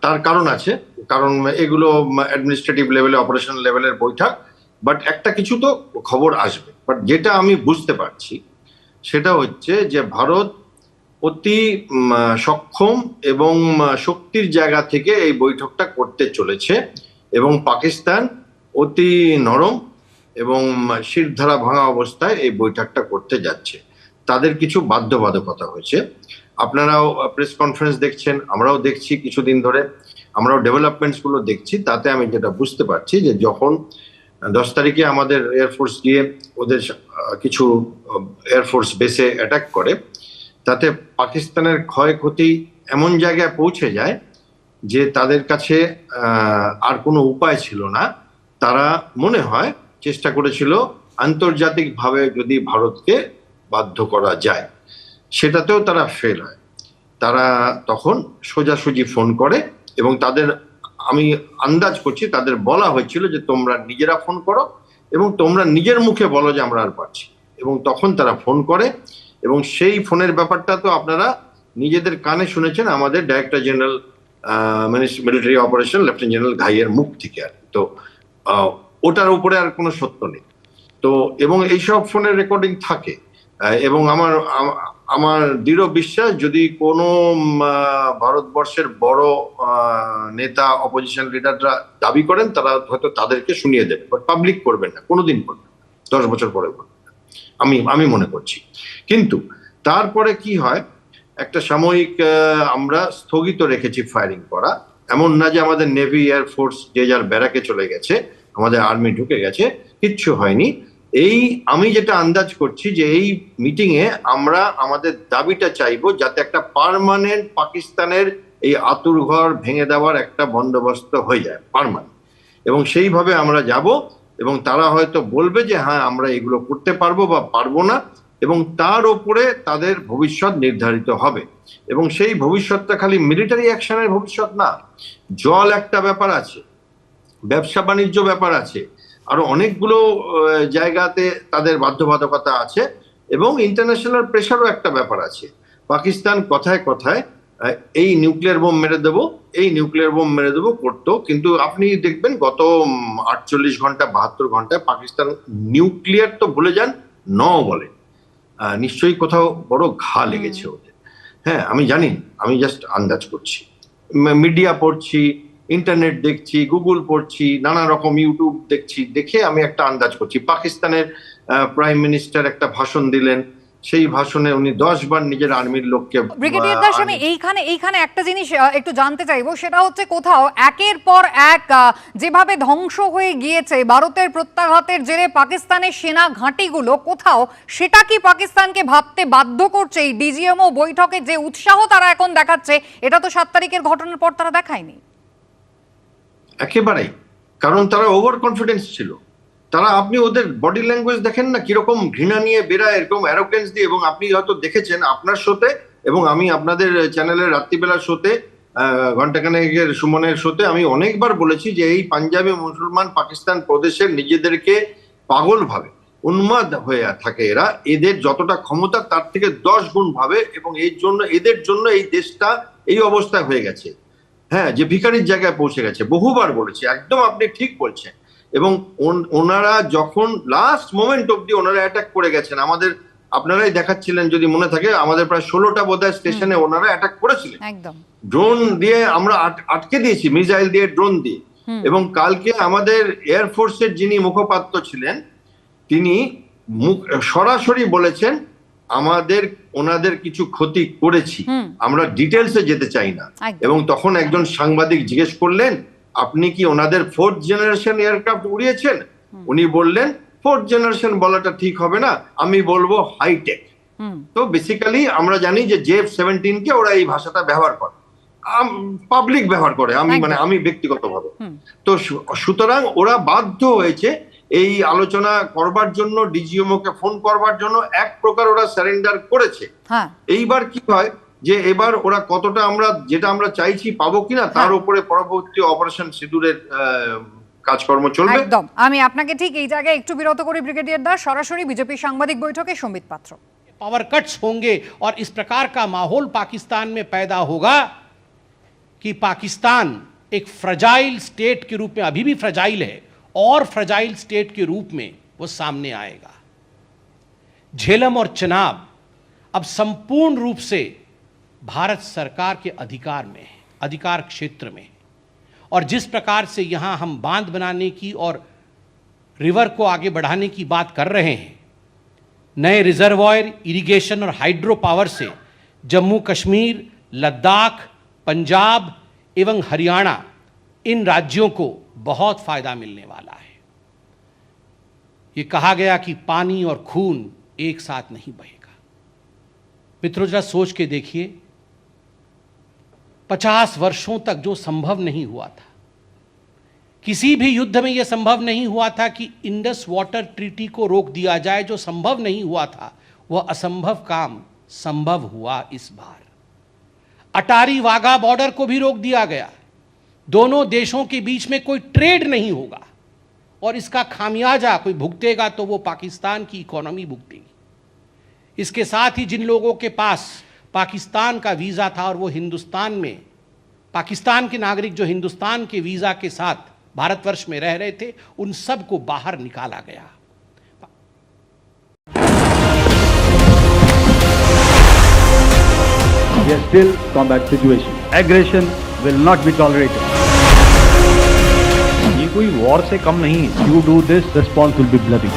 তার কারণ আছে। কারণ এগুলো অ্যাডমিনিস্ট্রেটিভ লেভেলে অপারেশন লেভেলের বৈঠক। বাট একটা কিছু তো খবর আসবে। বাট যেটা আমি বুঝতে পারছি, সেটা হচ্ছে যে ভারত অতি সক্ষম এবং শক্তির জায়গা থেকে এই বৈঠকটা করতে চলেছে। এবং পাকিস্তান অতি নরম এবং শিরধারা ভাঙা অবস্থায় এই বৈঠকটা করতে যাচ্ছে। তাদের কিছু বাধ্যবাধকতা হয়েছে। আপনারাও প্রেস কনফারেন্স দেখছেন, আমরাও দেখছি কিছুদিন ধরে। আমরাও ডেভেলপমেন্টসগুলো দেখছি, তাতে আমি যেটা বুঝতে পারছি যে যখন দশ তারিখে আমাদের এয়ারফোর্স গিয়ে ওদের কিছু এয়ারফোর্স বেসে অ্যাটাক করে, তাতে পাকিস্তানের ক্ষয়ক্ষতি এমন জায়গায় পৌঁছে যায় যে তাদের কাছে আর কোনো উপায় ছিল না। তারা মনে হয় চেষ্টা করেছিল আন্তর্জাতিকভাবে যদি ভারতকে বাধ্য করা যায়। সেটাতেও তারা ফেল হয়। তারা তখন সোজাসুজি ফোন করে এবং তাদের আমি আন্দাজ করছি, তাদের বলা হয়েছিল যে তোমরা নিজেরা ফোন করো এবং তোমরা নিজের মুখে বলো যে আমরা আর পারছি এবং তখন তারা ফোন করে এবং সেই ফোনের ব্যাপারটা তো আপনারা নিজেদের কানে শুনেছেন, আমাদের director general military operation lieutenant general ঘাইয়ের মুখ থেকে আর তো ওটার উপরে আর কোনো সত্য নেই। তো, এবং এইসব ফোনের রেকর্ডিং থাকে। এবং আমার, আম- আমার দৃঢ় বিশ্বাস, যদি কোনো ভারতবর্ষের বড় নেতা অপোজিশন লিডাররা দাবি করেন, তারা হয়তো তাদেরকে শুনিয়ে দেবে বাট পাবলিক করবেন না, কোনোদিন করবেন না, দশ বছর পরে করবেন আমি আমি মনে করছি। কিন্তু তারপরে কি হয়, একটা সাময়িক আমরা স্থগিত রেখেছি ফায়ারিং করা, এমন না যে আমাদের নেভি এয়ারফোর্স যে যার ব্যারাকে চলে গেছে, আমাদের আর্মি ঢুকে গেছে, কিচ্ছু হয়নি। এই আমি যেটা আন্দাজ করছি যে এই মিটিং এ আমরা আমাদের দাবিটা চাইব যাতে একটা পার্মানেন্ট পাকিস্তানের এই আতুর ঘর ভেঙে দেওয়ার একটা বন্দোবস্ত হয়ে যায় পার্মানেন্ট এবং সেইভাবে আমরা যাব এবং তারা হয়তো বলবে যে হ্যাঁ আমরা এগুলো করতে পারব বা পারব না এবং তার উপরে তাদের ভবিষ্যৎ নির্ধারিত হবে। এবং সেই ভবিষ্যৎটা খালি মিলিটারি অ্যাকশনের ভবিষ্যৎ না, জল একটা ব্যাপার আছে ব্যবসা বাণিজ্য ব্যাপার আছে আরও অনেকগুলো জায়গাতে তাদের বাধ্যবাধকতা আছে এবং ইন্টারন্যাশনাল প্রেশারও একটা ব্যাপার আছে। পাকিস্তান কথায় কথায় এই নিউক্লিয়ার বোম মেরে দেবো এই নিউক্লিয়ার বোম মেরে দেবো করতো। কিন্তু আপনি দেখবেন গত আটচল্লিশ ঘণ্টা বাহাত্তর ঘন্টায় পাকিস্তান নিউক্লিয়ার তো ভুলে যান ন বলে। নিশ্চয়ই কোথাও বড় ঘা লেগেছে ওদের। হ্যাঁ আমি জানি আমি জাস্ট আন্দাজ করছি। মিডিয়া পড়ছি ইন্টারনেট দেখছি গুগল পড়ছি নানা রকম ইউটিউব দেখছি দেখে আমি একটা আন্দাজ করছি। পাকিস্তানের প্রাইম মিনিস্টার একটা ভাষণ দিলেন। সেই ভাষণে উনি দশ বার নিজের আর্মির লোককে ব্রিগেডিয়ার দাস আমি এইখানে এইখানে একটা জিনিস একটু জানতে চাইব সেটা হচ্ছে কোথাও একের পর এক যেভাবে ধ্বংস হয়ে গিয়েছে ভারতের প্রত্যাঘাতের জেরে পাকিস্তানের সেনা ঘাঁটিগুলো কোথাও সেটা কি পাকিস্তানকে ভাবতে বাধ্য করছে? এই ডিজিএমও বৈঠকে যে উৎসাহ তারা এখন দেখাচ্ছে এটা তো সাত তারিখের ঘটনার পর তারা দেখায়নি। একেবারেই। কারণ তারা ওভার কনফিডেন্স ছিল। তারা, আপনি ওদের বডি ল্যাঙ্গুয়েজ দেখেন না, কীরকম ঘৃণা নিয়ে বেরায় এরকম অ্যারোগেন্স দিয়ে, এবং আপনি হয়তো দেখেছেন আপনার শোতে এবং আমি আপনাদের চ্যানেলের রাত্রিবেলার শোতে ঘন্টাখানেকের সুমনের শোতে আমি অনেকবার বলেছি যে এই পাঞ্জাবি মুসলমান পাকিস্তান প্রদেশের নিজেদেরকে পাগল ভাবে, উন্মাদ হয়ে থাকে এরা। এদের যতটা ক্ষমতা, তার থেকে দশ গুণ ভাবে, এবং এর জন্য, এদের জন্য এই দেশটা এই অবস্থায় হয়ে গেছে। হ্যাঁ যে ভিখারির জায়গায় পৌঁছে গেছে। বহুবার বলেছি একদম আপনি ঠিক বলছেন। এবং ওনারা যখন লাস্ট মোমেন্ট অব্দি ওনারা অ্যাটাক করে গেছেন আমাদের আপনারাই দেখাচ্ছিলেন যদি মনে থাকে আমাদের প্রায় ষোলোটা বোধহয় স্টেশনে ওনারা অ্যাটাক করেছিলেন। ড্রোন দিয়ে আমরা আটকে দিয়েছি মিসাইল দিয়ে ড্রোন দিয়ে। এবং কালকে আমাদের এয়ারফোর্সের যিনি মুখপাত্র ছিলেন তিনি সরাসরি বলেছেন আমাদের ওনাদের কিছু ক্ষতি করেছি। আমরা ডিটেলসে যেতে চাই না। এবং তখন একজন সাংবাদিক জিজ্ঞেস করলেন আপনি কি ওনাদের ফোর্থ জেনারেশন এয়ারক্রাফট উড়িয়েছেন? উনি বললেন ফোর্থ জেনারেশন বলাটা ঠিক হবে না আমি বলব হাইটেক তো বেসিক্যালি আমরা জানি যে জেফ সেভেন্টিন কে ওরা এই ভাষাটা ব্যবহার করে। পাবলিক ব্যবহার করে আমি মানে আমি ব্যক্তিগতভাবে। তো সুতরাং ওরা বাধ্য হয়েছে এই আলোচনা করবার জন্য ডিজিএমও কে ফোন করবার জন্য এক প্রকার ওরা স্যারেন্ডার করেছে হ্যাঁ এইবার কি হয় যে এবার ওরা কতটা আমরা যেটা আমরা চাইছি পাবো কিনা তার হ্যাঁ। উপরে পরবর্তী অপারেশন সিঁদুরের আহ, কাজকর্ম চলবে একদম আমি আপনাকে ঠিক এই জায়গায় একটু বিরত করি ব্রিগেডিয়ার দাস সরাসরি বিজেপি সাংবাদিক বৈঠকে সম্বিত পাত্র पावर कट्स होंगे और इस प्रकार का माहौल पाकिस्तान में पैदा होगा कि पाकिस्तान एक फ्रजाइल स्टेट के रूप में अभी भी फ्रजाइल है और फ्रजाइल स्टेट के रूप में वो सामने आएगा। झेलम और चनाब अब संपूर्ण रूप से भारत सरकार के अधिकार में है, अधिकार क्षेत्र में। है और जिस प्रकार से यहाँ हम बाँध बनाने की और रिवर को आगे बढ़ाने की बात कर रहे हैं, नए रिजर्वायर, इरिगेशन और हाइड्रो पावर से जम्मू कश्मीर, लद्दाख, पंजाब एवं हरियाणा इन राज्यों को बहुत फ़ायदा मिलने वाला है। ये कहा गया कि पानी और खून एक साथ नहीं बहेगा। मित्रों, जरा सोच के देखिए, पचास वर्षों तक जो संभव नहीं हुआ था, किसी भी युद्ध में यह संभव नहीं हुआ था कि इंडस वाटर ट्रीटी को रोक दिया जाए। जो संभव नहीं हुआ था, वह असंभव काम संभव हुआ इस बार। अटारी वाघा बॉर्डर को भी रोक दिया गया। दोनों देशों के बीच में कोई ट्रेड नहीं होगा और इसका खामियाजा कोई भुगतेगा तो वो पाकिस्तान की इकोनॉमी भुगतेगी इसके साथ ही जिन लोगों के पास पाकिस्तान का वीज़ा था और वो हिंदुस्तान में, पाकिस्तान के नागरिक जो हिंदुस्तान के वीज़ा के साथ भारतवर्ष में रह रहे थे, उन सबको बाहर निकाला गया We are still combat situation. Aggression will not be tolerated. कोई वॉर से कम नहीं है you do this response will be bloody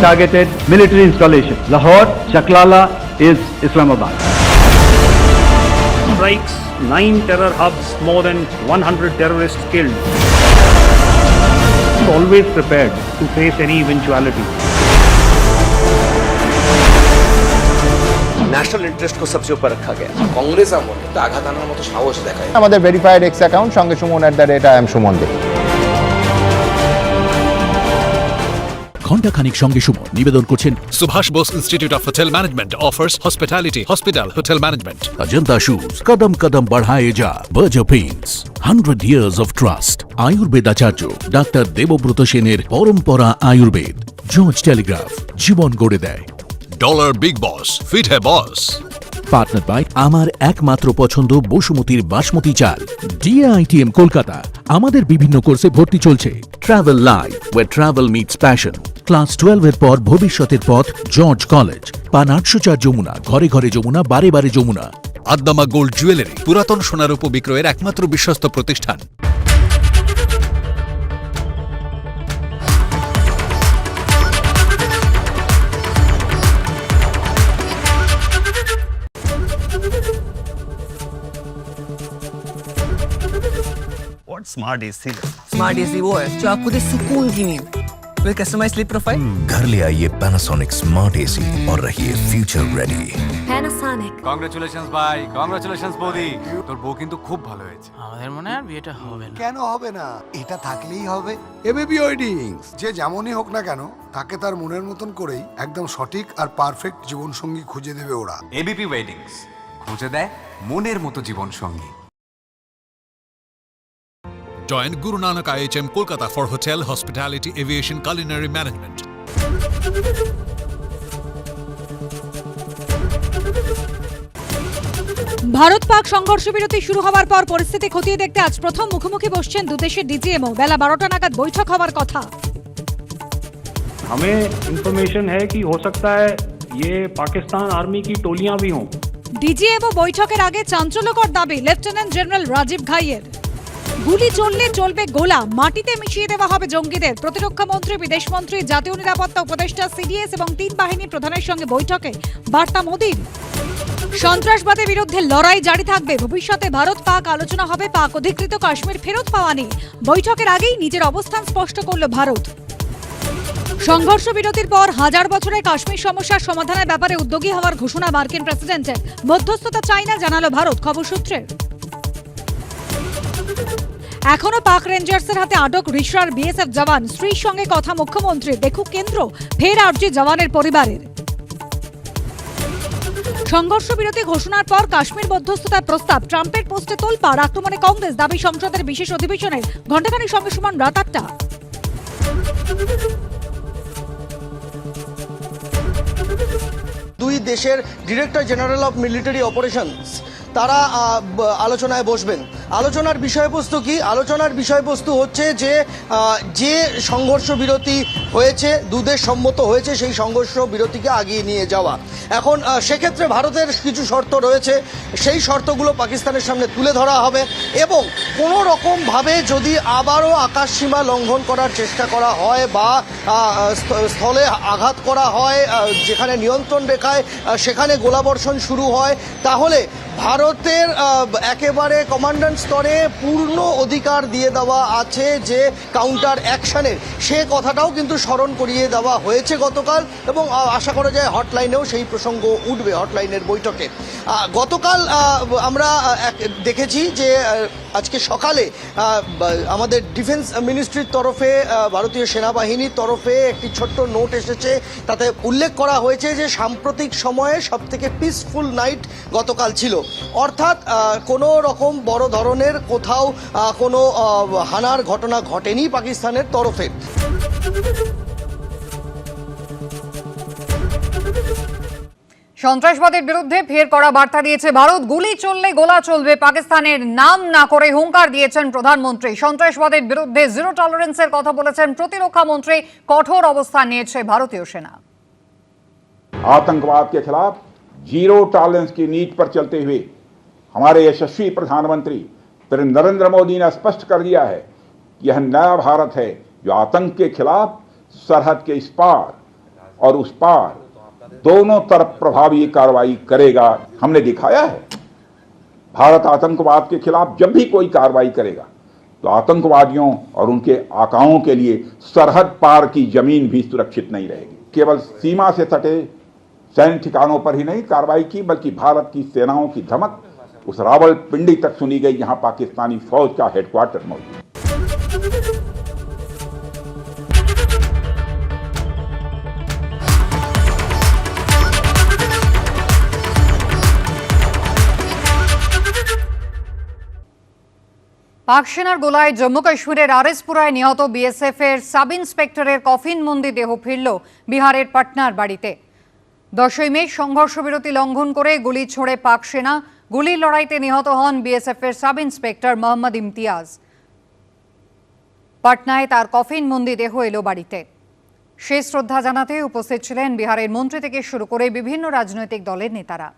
targeted military installation Lahore Chaklala is Islamabad strikes nine terror hubs more than 100 terrorist killed always prepared to face any eventuality national interest को सबसे ऊपर रखा गया কংগ্রেস আমলে তা আঘাত আনার মতো সাহস দেখায় আমাদের ভেরিফাইড এক্স অ্যাকাউন্ট সঙ্গে Suman at the rate I am Suman Dey ঘণ্টাখানিক সঙ্গে সুমন নিবেদন করছেন Subhash Bose Institute of Hotel Management offers hospitality, hospital, hotel management. Ajanta shoes कदम कदम बढ़ाए जा Berger paints hundred years of trust আয়ুর্বেদাচার্য doctor Debabrata সেনের পরম্পরা Ayurveda George Telegraph জীবন গড়ে দেয় Dollar big boss fit Hai boss partner by আমার একমাত্র পছন্দ বসুমতির বাসমতি চাল ডিআইটিএম কলকাতা। আমাদের বিভিন্ন কোর্সে ভর্তি চলছে। Travel life way travel meets passion class twelve এর পর ভবিষ্যতের পথ জর্জ কলেজ পান আটশো চার যমুনা ঘরে ঘরে যমুনা বারে বারে যমুনা। আদ্দামা গোল্ড জুয়েলারি পুরাতন সোনার উপ বিক্রয়ের একমাত্র বিশ্বস্ত প্রতিষ্ঠান। What smart AC? Smart AC वो है जो आपको दे सुकून की नींद विद कस्टमाइज स्लीप प्रोफाइल घर ले आइए पैनासोनिक स्मार्ट एसी और रहिए फ्यूचर रेडी पैनासोनिक কংগ্রেচুলেশনস ভাই কংগ্রেচুলেশনস বৌদি তোর বউ কিন্তু খুব ভালো হয়েছে আমাদের মনে হয় বিয়েটা হবে না কেন হবে না এটা থাকলেই হবে এবিপি ওয়েডিংস যে যেমনই হোক না কেন তাকে তার মনের মতন করেই একদম সঠিক আর পারফেক্ট জীবনসঙ্গী খুঁজে দেবে ওরা এবিপি ওয়েডিংস খুঁজে দেয় মনের মতো জীবন সঙ্গী Join Guru Nanak IHM Kolkata for hotel, hospitality, aviation, culinary management. Bharat Pak সংঘর্ষ বিরতি শুরু হওয়ার পর পরিস্থিতি খতিয়ে দেখতে আজ প্রথম মুখোমুখি বসছেন দুদেশের ডিজিএমও বেলা বারোটা নাগাদ বৈঠক হওয়ার কথা हमें इंफॉर्मेशन है कि हो सकता है ये पाकिस्तान आर्मी की टोलियां भी हों ডিজিএমও বৈঠকের আগে চাঞ্চল্যকর দাবি লেফটেন্যান্ট জেনারেল রাজীব ঘাইয়ের গুলি চললে চলবে গোলা। মাটিতে মিশিয়ে দেওয়া হবে জঙ্গিদের। প্রতিরক্ষা মন্ত্রী, বিদেশ মন্ত্রী, জাতীয় নিরাপত্তা উপদেষ্টা, সিডিএস এবং তিন বাহিনী প্রধানের সঙ্গে বৈঠকে বার্তা মোদীর। সন্ত্রাসবাদের বিরুদ্ধে লড়াই জারি থাকবে। ভবিষ্যতে ভারত পাক আলোচনা হবে। পাক অধিকৃত কাশ্মীর ফেরত পাওয়া নিয়ে। বৈঠকের আগেই নিজের অবস্থান স্পষ্ট করল ভারত। সংঘর্ষ বিরতির পর হাজার বছরে কাশ্মীর সমস্যার সমাধানের ব্যাপারে উদ্যোগী হওয়ার ঘোষণা মার্কিন প্রেসিডেন্টের। মধ্যস্থতা চাই না জানালো ভারত। খবর সূত্রে। এখনও পাক রেঞ্জার্সের হাতে আটক রিশরার বিএসএফ জওয়ান। স্ত্রীর সঙ্গে কথা মুখ্যমন্ত্রী দেখুক কেন্দ্র, ফের আর্জি জওয়ানের পরিবারের। সংঘর্ষ বিরতি ঘোষণার পর কাশ্মীর মধ্যস্থতার প্রস্তাব। ট্রাম্পের পোস্টে তোলপাড়, আক্রমণে কংগ্রেস, দাবি সংসদের বিশেষ অধিবেশনের। ঘণ্টাখানিক সঙ্গে সমান রাত আটটা। দুই দেশের director general of military operations. তারা আলোচনায় বসবেন। আলোচনার বিষয়বস্তু কি? আলোচনার বিষয়বস্তু হচ্ছে যে যে সংঘর্ষ বিরতি হয়েছে, দুদেশ সম্মত হয়েছে, সেই সংঘর্ষ বিরতিকে আগিয়ে নিয়ে যাওয়া। এখন সেক্ষেত্রে ভারতের কিছু শর্ত রয়েছে, সেই শর্তগুলো পাকিস্তানের সামনে তুলে ধরা হবে এবং কোনো রকমভাবে যদি আবারও আকাশসীমা লঙ্ঘন করার চেষ্টা করা হয় বা স্থলে আঘাত করা হয় যেখানে নিয়ন্ত্রণ রেখায় সেখানে গোলাবর্ষণ শুরু হয়, তাহলে ভারতের একেবারে কমান্ডান্ট স্তরে পূর্ণ অধিকার দিয়ে দেওয়া আছে যে কাউন্টার অ্যাকশনের। সে কথাটাও কিন্তু স্মরণ করিয়ে দেওয়া হয়েছে গতকাল এবং আশা করা যায় হটলাইনেও সেই প্রসঙ্গ উঠবে হটলাইনের বৈঠকে। গতকাল আমরা দেখেছি যে আজকে সকালে আমাদের ডিফেন্স মিনিস্ট্রির তরফে ভারতীয় সেনাবাহিনীর তরফে একটি ছোট্ট নোট এসেছে। তাতে উল্লেখ করা হয়েছে যে সাম্প্রতিক সময়ে সব থেকে পিসফুল নাইট গতকাল ছিল। অর্থাৎ আহ, কোনো রকম বড় ধরনের কোথাও আহ, কোনো আহ, হানার ঘটনা ঘটেনি পাকিস্তানের তরফে সন্ত্রাসবাদের বিরুদ্ধে ফের করা বার্তা দিয়েছে ভারত গুলি চললে গোলা চলবে পাকিস্তানের নাম না করে হুঙ্কার দিয়েছেন প্রধানমন্ত্রী সন্ত্রাসবাদের বিরুদ্ধে জিরো টলারেন্সের কথা বলেছেন প্রতিরক্ষা মন্ত্রী কঠোর অবস্থান নিয়েছে ভারতীয় সেনা आतंकवाद के खिलाफ ज़ीरो टॉलरेंस की नीति पर चलते हुए हमारे यशस्वी प्रधानमंत्री नरेंद्र मोदी ने स्पष्ट कर दिया है यह नया भारत है जो आतंक के खिलाफ सरहद के इस पार और उस पार दोनों तरफ़ प्रभावी कार्रवाई करेगा। हमने दिखाया है, भारत आतंकवाद के खिलाफ जब भी कोई कार्रवाई करेगा तो आतंकवादियों और उनके आकाओं के लिए सरहद पार की ज़मीन भी सुरक्षित नहीं रहेगी। केवल सीमा से सटे सैन्य ठिकानों पर ही नहीं कार्रवाई की बल्कि भारत की सेनाओं की धमक उस रावलपिंडी तक सुनी गई जहां पाकिस्तानी फौज का हेडक्वार्टर मौजूद है। পাক সেনার গোলায় জম্মু কাশ্মীরের আরএসপুরায় নিহত বিএসএফ এর সাব ইন্সপেক্টরের কফিন মন্দি দেহ ফিরল বিহারের পাটনার বাড়িতে দশই মে সংঘর্ষ বিরতি লঙ্ঘন করে গুলি ছোড়ে পাক সেনা। গুলির লড়াইতে নিহত হন বিএসএফ এর সাব ইন্সপেক্টর মোহাম্মদ ইমতিয়াজ। পাটনায় তার কফিন মন্দির দেহ এলো বাড়িতে। শেষ শ্রদ্ধা জানাতে উপস্থিত ছিলেন বিহারের মন্ত্রী থেকে শুরু করে বিভিন্ন রাজনৈতিক দলের নেতারা।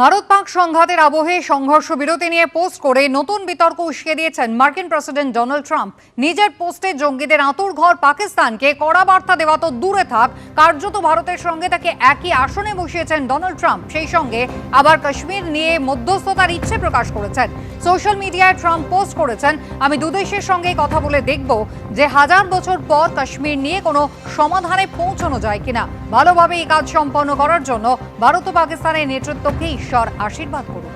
ভারত পাক সংঘাতের আবহে সংঘর্ষ বিরতি নিয়ে পোস্ট করে নতুন বিতর্ক উস্কে দিয়েছেন মার্কিন প্রেসিডেন্ট ডোনাল্ড ট্রাম্প। নিজের পোস্টে জঙ্গিদের আঁতুর ঘর পাকিস্তানকে কড়া বার্তা দেওয়া তো দূরে থাক, কার্যত ভারতের সঙ্গে তাকে একই আসনে বসিয়েছেন ডোনাল্ড ট্রাম্প। সেই সঙ্গে আবার কাশ্মীর নিয়ে মধ্যস্থতার ইচ্ছে প্রকাশ করেছেন। সোশ্যাল মিডিয়ায় ট্রাম্প পোস্ট করেছেন, আমি দুদেশের সঙ্গে কথা বলে দেখব যে হাজার বছর পর কাশ্মীর নিয়ে কোনো সমাধানে পৌঁছানো যায় কিনা। ভালোভাবে এই কাজ সম্পন্ন করার জন্য ভারত ও পাকিস্তানের নেতৃত্বকে ঈশ্বর আশীর্বাদ করুন।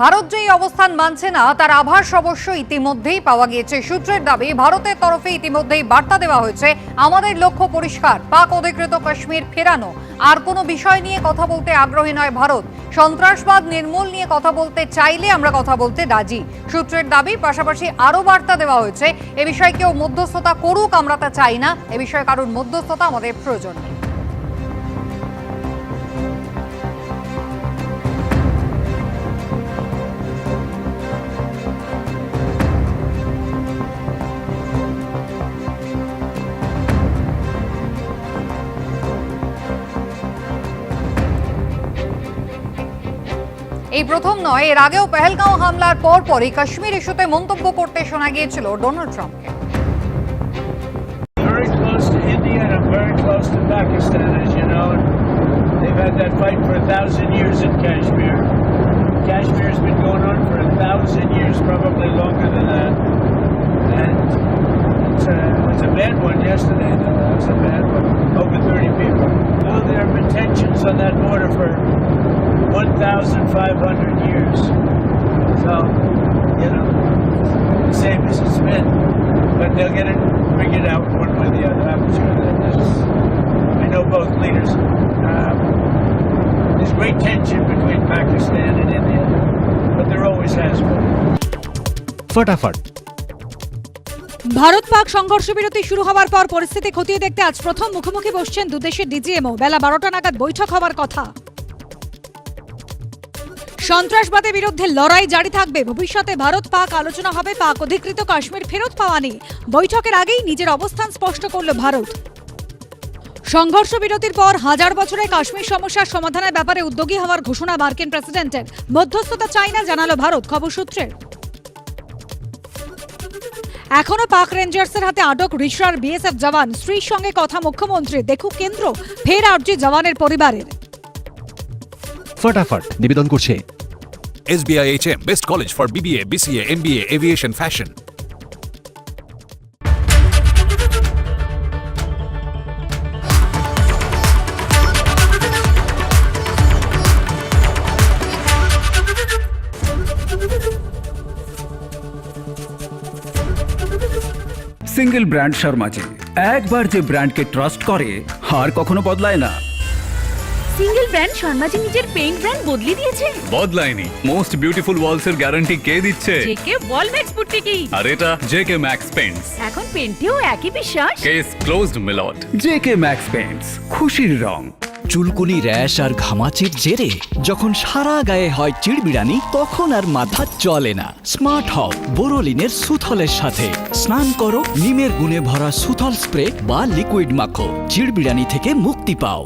ভারত যে অবস্থান মানছে না, তার আভাস অবশ্য ইতিমধ্যেই পাওয়া গিয়েছে। সূত্রের দাবি, ভারতের তরফে ইতিমধ্যেই বার্তা দেওয়া হয়েছে, আমাদের লক্ষ্য পরিষ্কার, পাক অধিকৃত কাশ্মীর ফেরানো। আর কোনো বিষয় নিয়ে কথা বলতে আগ্রহী নয় ভারত। সন্ত্রাসবাদ নির্মূল নিয়ে কথা বলতে চাইলে আমরা কথা বলতে রাজি। সূত্রের দাবি, পাশাপাশি আরও বার্তা দেওয়া হয়েছে, এ বিষয়ে কেউ মধ্যস্থতা করুক, আমরা তা চাই না। এ বিষয়ে কারণ মধ্যস্থতা আমাদের প্রয়োজন নেই। এই প্রথম নয় এর আগেও পেহেলগাঁও হামলার পর পরই কাশ্মীর ইস্যুতে মন্তব্য করতে শোনা গিয়েছিল ডোনাল্ড ট্রাম্পকে. Kashmir's been going on for a thousand years, probably longer than that. And it's a, it a bad one yesterday, though. That was a bad one. Over 30 people. of on that for 1,500 years. So, you know, same as it's been. But they'll get it out one way or the other. I'm sure that is. I know both leaders. Um, there's great tension between Pakistan and India, but there always has been. Bharat Pak সংঘর্ষ বিরতি শুরু হওয়ার পর পরিস্থিতি খতিয়ে দেখতে আজ প্রথম মুখোমুখি বসছেন দুদেশের ডিজিএমও। বেলা বারোটা নাগাদ বৈঠক হওয়ার কথা। সন্ত্রাসবাদের বিরুদ্ধে লড়াই জারি থাকবে। ভবিষ্যতে ভারত পাক আলোচনা হবে পাক অধিকৃত কাশ্মীর ফেরত পাওয়া নিয়ে। বৈঠকের আগেই নিজের অবস্থান স্পষ্ট করল ভারত। সংঘর্ষ বিরতির পর হাজার বছরের কাশ্মীর সমস্যার সমাধানের ব্যাপারে উদ্যোগী হওয়ার ঘোষণা মার্কিন প্রেসিডেন্টের। মধ্যস্থতা চাই না জানালো ভারত, খবর সূত্রে। এখনও পাক রেঞ্জার্সের হাতে আটক রিশার বিএসএফ জওয়ান। স্ত্রীর সঙ্গে কথা মুখ্যমন্ত্রী। দেখুক কেন্দ্র ফের আর্জি জওয়ানের পরিবারের। ফটাফট নিবেদন করছে। SBIHM, best college for BBA, BCA, MBA, aviation fashion. Single brand Sharmaji একবার যে ব্র্যান্ডকে ট্রাস্ট করে হার কখনো বদলায় না। সিঙ্গেল ব্র্যান্ড শর্মাজি নিজের পেইন্ট ব্র্যান্ড বদলে দিয়েছে। বদলায়নি। মোস্ট বিউটিফুল ওয়ালস এর গ্যারান্টি কে দিচ্ছে? জেকে ওয়ালম্যাক্স বুটিকি আর এটা জেকে ম্যাক্স পেন্টস এখন পেন্টেও একই বিশ্বাস। কেস ক্লোজড মিলট জেকে ম্যাক্স পেন্টস খুশির রং। চুলকুনি র্যাশ আর ঘামাচির জেরে যখন সারা গায়ে হয় চিড়বিড়ানি তখন আর মাথা চলে না। স্মার্ট হও বোরোলিনের সুথলের সাথে। স্নান করো নিমের গুণে ভরা সুথল স্প্রে বা লিকুইড মাখো। চিড়বিড়ানি থেকে মুক্তি পাও।